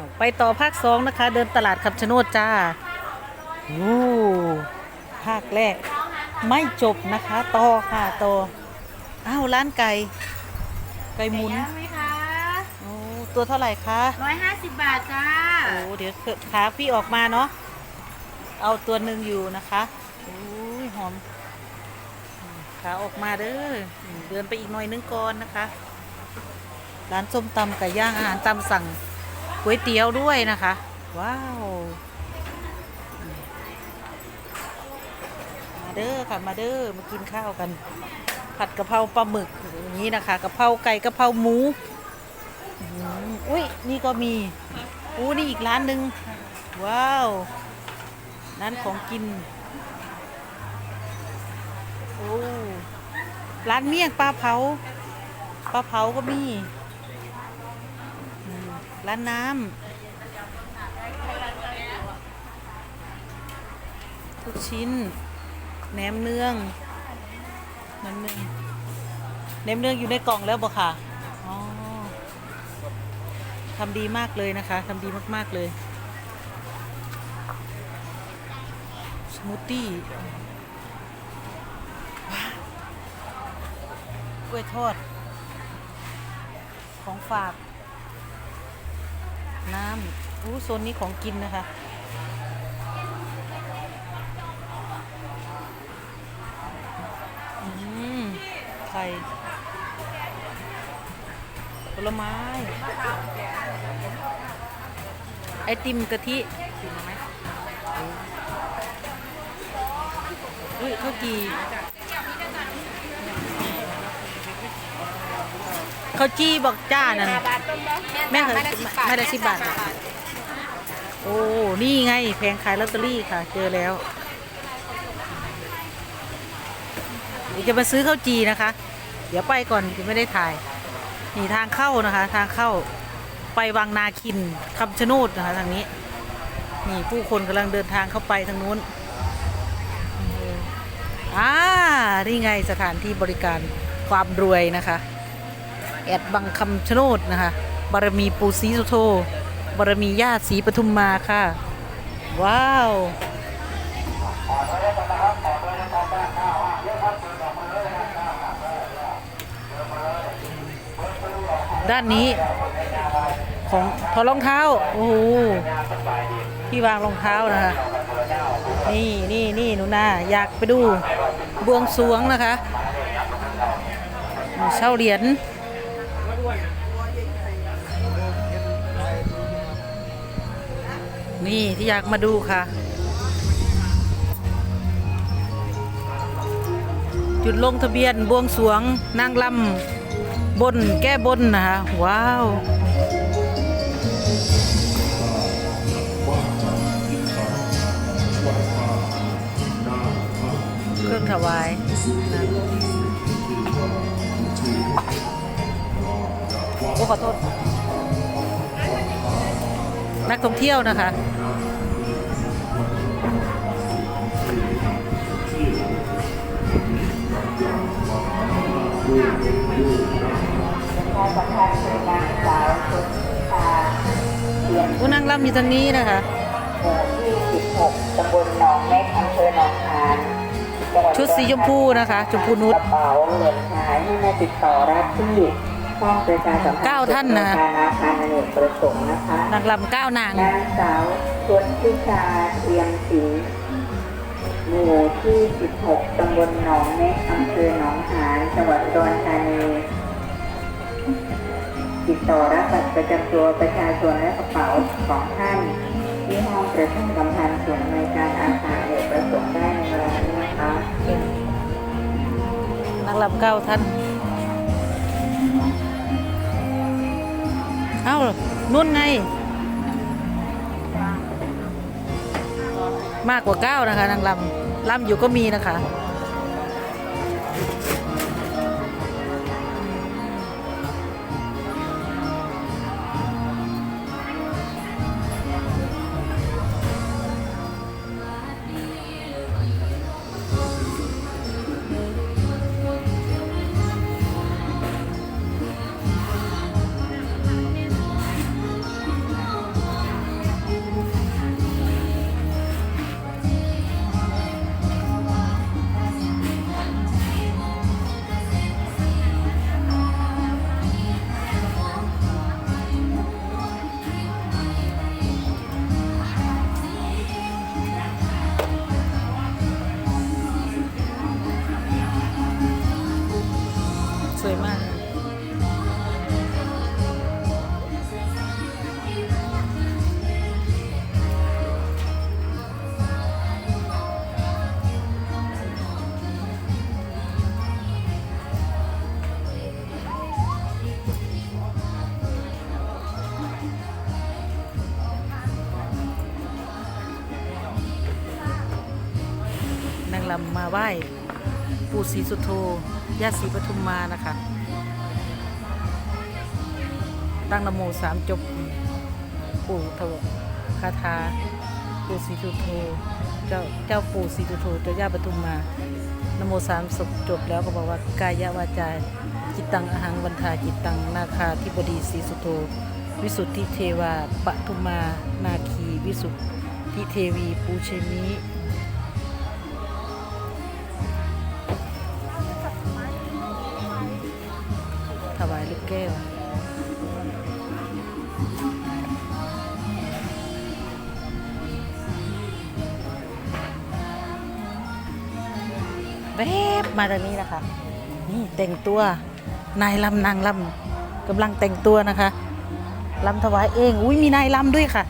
าวไปต่อภาคสองนะคะ เดินตลาดขับชะโนดจ้าโอ้ภาคแรก ไม่จบนะคะต่อค่ะต่ออ้าวร้านไก่ ไก่หมุนไก่ย่างไหมคะโอ้ตัวเท่าไหร่คะร้อยห้าสิบบาทจ้าโอ้เดี๋ยวขาพี่ออกมาเนาะเอาตัวหนึ่งอยู่นะคะโอ้ยหอมอืมขาออกมาเด้ออืมเดินไปอีกหน่อยนึงก่อนนะคะ ร้านส้มตำไก่ย่างอาหารตามสั่ง ก๋วยเตี๋ยวด้วยนะคะ ว้าวมาเด้อค่ะมาเด้อมากินข้าวกัน ผัดกะเพราปลาหมึกอย่างนี้นะคะกะเพราไก่กะเพราหมูอุ้ยนี่ก็มีอู้นี่อีกร้านหนึ่งว้าวร้านของกินโอ้ร้านเมี่ยงปลาเผาปลาเผาก็มี ร้านน้ำทุกชิ้นแหนมเนืองน้ำเนืองเน้มเนืองอยู่ในกล่องแล้วบ่ค่ะอ๋อทำดีมากเลยนะคะทำดีมาก ๆ เลย สมูทตี้กล้วยทอด ของฝาก น้ำอู้โซนนี้ของกินนะคะ อืมไข่ผลไม้ ไอติมกะทิกินไหมอุ้ยข้าว จีข้าวจีบอกจ้านั่นบาทต้นบ่แม่เคยไม่ได้สิบบาท โอ้นี่ไงแพงขายลอตเตอรี่ค่ะ เจอแล้วเดี๋ยวจะมาซื้อข้าวจีนะคะ เดี๋ยวไปก่อนจะไม่ได้ถ่ายนี่ทางเข้านะคะ ทางเข้าไปวังนาคินคำชะโนดนะคะทางนี้ นี่ผู้คนกำลังเดินทางเข้าไปทางนู้นเอออ่านี่ไงสถานที่บริการความรวยนะคะ แอดบังคำชะโนดนะคะ บารมีปูศรีสุโธบารมีญาติศรีปทุมมาค่ะ ว้าว ด้านนี้ของถอดรองเท้า โอ้โหที่วางรองเท้านะคะ นี่นี่นี่หนูนาอยากไปดูบวงสวงนะคะเช่าเหรียญ นี่ที่อยากมาดูค่ะ จุดลงทะเบียนบวงสวงนางลำบนแก้บนนะคะว้าวเครื่องถวาย อ้ขอโทษ นักท่องเที่ยวนะคะ ผู้นั่งร่ำอยู่ทางนี้นะคะหมู่ที่16ตำบลหนองเม็กอำเภอหนองหานชุดสีชมพูนะคะ ชมพูนุชกระเป๋าเงินหายให้มาติดต่อรับที่ ห้องประชาสัมพันธ์เก้าท่านนะธนาคารอเนกประสงค์นะคะนางลำเก้านาง นางสาวชวนพิชาเทียมศรีหมู่ที่ 16 ตำบลหนองเม็กอำเภอหนองหานจังหวัดอุดรธานีติดต่อรับบัตรประจำตัวประชาชนและกระเป๋าของท่าน ที่ห้องประชาสัมพันธ์ส่วนในวยการอาคารเอกประสงค์ได้ในเวลานี้นะคะ นางลำเก้าท่าน เอ้านุ่นไง มากกว่าเก้านะคะนางลำลำอยู่ก็มีนะคะ สวยมากลำมาไหว้ ปู่ศรีสุโธย่าศรีปทุมมานะคะตั้งนโมสามจบ ปู่ถวคาถาปู่ศรีสุโธเจ้าเจ้าปู่ศรีสุโธเจ้าย่าปทุมมานโมสามจบจบแล้วก็บอกว่ากายะวาจาจิตตังอหังวันทาจิตตังนาคาธิบดีศรีสุโธวิสุทธิเทวาปทุมมานาคีวิสุทธิเทวีปูเชมิ แก้ว แวบมาทางนี้นะคะ นี่แต่งตัวนายลำนางลำกำลังแต่งตัวนะคะลำถวายเอง อุ้ยมีนายลำด้วยค่ะ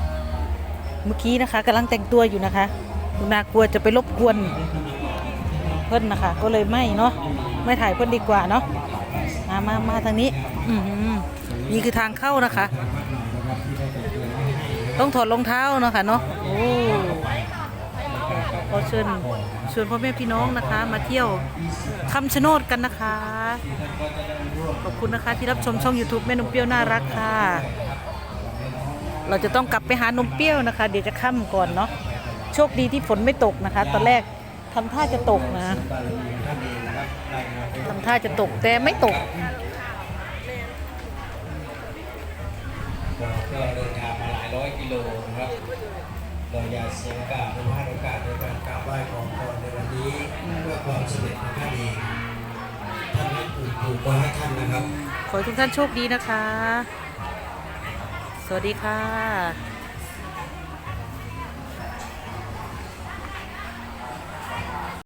เมื่อกี้นะคะกำลังแต่งตัวอยู่นะคะนากลัวจะไปรบกวนเพื่อนนะคะ ก็เลยไม่เนาะไม่ถ่ายเพื่อนดีกว่าเนาะ มามามาทางนี้ อืนี่คือทางเข้านะคะ ต้องถอดรองเท้าเนาะค่ะเนาะโอ้ขอเชิญชวนพ่อแม่พี่น้องนะคะ มาเที่ยวคำชะโนดกันนะคะ ขอบคุณนะคะที่รับชมช่อง YouTube แม่นมเปรี้ยวน่ารักค่ะ เราจะต้องกลับไปหานมเปรี้ยวนะคะ เดี๋ยวจะค่ำก่อนเนาะโชคดีที่ฝนไม่ตกนะคะ ตอนแรกทำท่าจะตกนะ ทำท่าจะตกแต่ไม่ตกเราก็เดินทางมาหลายร้อยกิโลนะครับเราอย่าเสียโอกาสเราพลาดโอกาสในการกราบไหว้ขอพรในวันนี้เพื่อความสำเร็จของท่านเองท่านให้ถูกถูกก็ให้ท่านนะครับ ขอให้ทุกท่านโชคดีนะคะ สวัสดีค่ะ